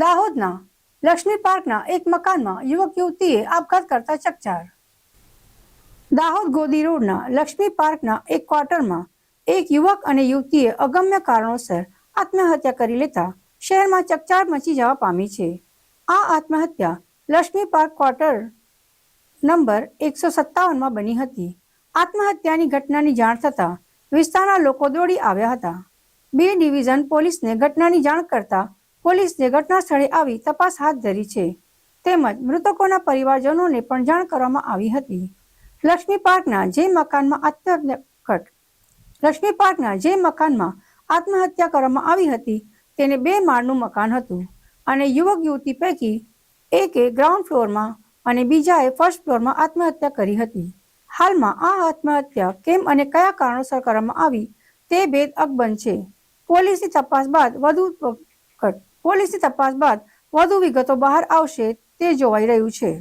દાહોદના લક્ષ્મી પાર્કના એક મકાનમાં યુવક યુવતીએ આપઘાત કરતા ચકચાર. દાહોદ ગોદી રોડના લક્ષ્મી પાર્કના એક ક્વાર્ટરમાં એક યુવક અને યુવતીએ અગમ્ય કારણોસર આત્મહત્યા કરી લેતા શહેરમાં ચકચાર મચી જવા પામી છે. આ આત્મહત્યા લક્ષ્મી પાર્ક ક્વાર્ટર નંબર એકસો સત્તાવનમાં બની હતી. આત્મહત્યાની ઘટનાની જાણ થતાં વિસ્તારના લોકો દોડી આવ્યા હતા. બે ડિવિઝન પોલીસને ઘટનાની જાણ કરતા પોલીસને ઘટના સ્થળે આવી તપાસ હાથ ધરી છે. તેમજ મૃતકોના પરિવારજનોને પણ જાણ કરવામાં આવી હતી. લક્ષ્મી પાર્કના જે મકાનમાં આત્મહત્યા કટ લક્ષ્મી પાર્કના જે મકાનમાં આત્મહત્યા કરવામાં આવી હતી, તેને બે માળનું મકાન હતું અને યુવક યુવતી પૈકી એકે ગ્રાઉન્ડ ફ્લોરમાં અને બીજાએ ફર્સ્ટ ફ્લોરમાં આત્મહત્યા કરી હતી. હાલમાં આ આત્મહત્યા કેમ અને કયા કારણોસર કરવામાં આવી તે ભેદ અકબંધ છે. પોલીસની તપાસ બાદ વધુ કટ. પોલીસની તપાસ બાદ વધુ વિગતો બહાર આવશે તે જોવાઈ રહ્યું છે.